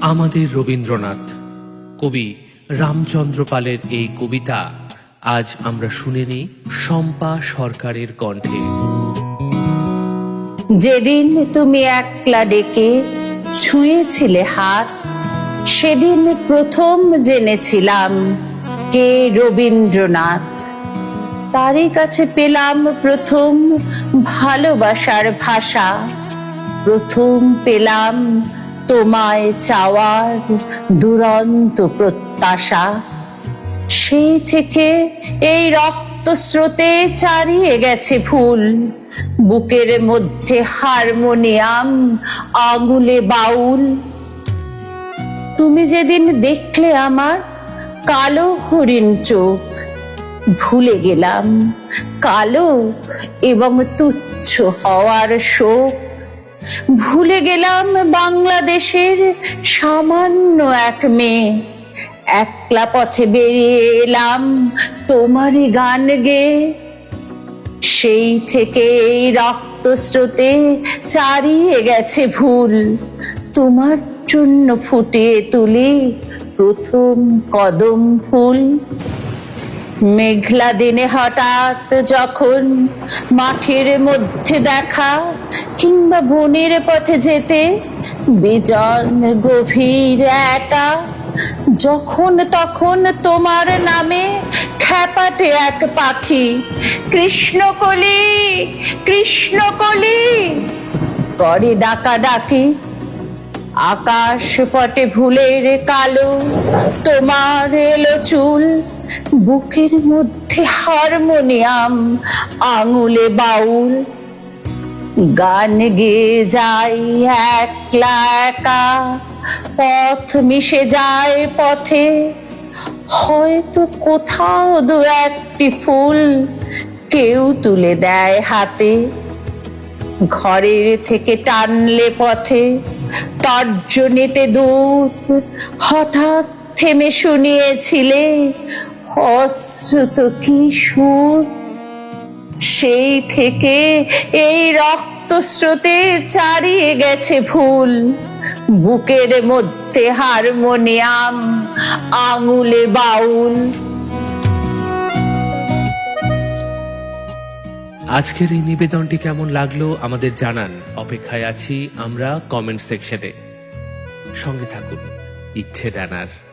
আমাদের রবীন্দ্রনাথ। কবি রামচন্দ্র পালের এই কবিতা আজ আমরা শুনে নিই শম্পা সরকারের কণ্ঠে। যেদিন তুমি একলা ডেকে ছুঁয়েছিলে হাত, সেদিন প্রথম জেনেছিলাম কে রবীন্দ্রনাথ। তারই কাছে পেলাম প্রথম ভালোবাসার ভাষা, প্রথম পেলাম তোমায় চাওয়ার দুরন্ত প্রত্যাশা। সেই থেকে এই রক্ত স্রোতে চারিয়ে গেছে ফুল বুকের মধ্যে হারমোনিয়াম, আঙুলে বাউল। তুমি যেদিন দেখলে আমার কালো হরিণ চোখ, ভুলে গেলাম। কালো এবং তুচ্ছ হওয়ার শোক ভুলে গেলাম বাংলাদেশের সামান্য এক মেয়ে। একলা পথে বেরিয়ে এলাম তোমারই গান গেয়ে সেই থেকে এই রক্ত স্রোতে চারিয়ে গেছে ভুল। তোমার জন্য ফুটিয়ে তুলি প্রথম কদম ফুল। মেঘলা দিনে হঠাৎ যখন মাঠের মধ্যে দেখা কিংবা বনের পথে যেতে, বিজন গভীর একা, যখন তখন তোমার নামে খ্যাপাটে এক পাখি কৃষ্ণকলি কৃষ্ণকলি করে ডাকা ডাকি। আকাশ পটে ভুলের কালো, তোমার এলো চুল বুকের মধ্যে হারমোনিয়াম, আঙুলে বাউল। গান গেয়ে যাই একলা একা, পথ মিশে যায় পথে। হয়তো কোথাও দু একটি ফুল কেউ তুলে দেয় হাতে। ঘরের থেকে টানলে পথে, তর্জনীতে দূর, হঠাৎ থেমে শুনিয়েছিলে অশ্রুত কি সুর? সেই থেকে এই রক্ত স্রোতে চারিয়ে গেছে ভুল। বুকের মধ্যে হারমোনিয়াম, আঙুলে বাউল। আজকের এই নিবেদনটি কেমন লাগল আমাদের জানান। অপেক্ষায় আছি আমরা কমেন্ট সেকশনে। সঙ্গে থাকুন, ইচ্ছে জানার।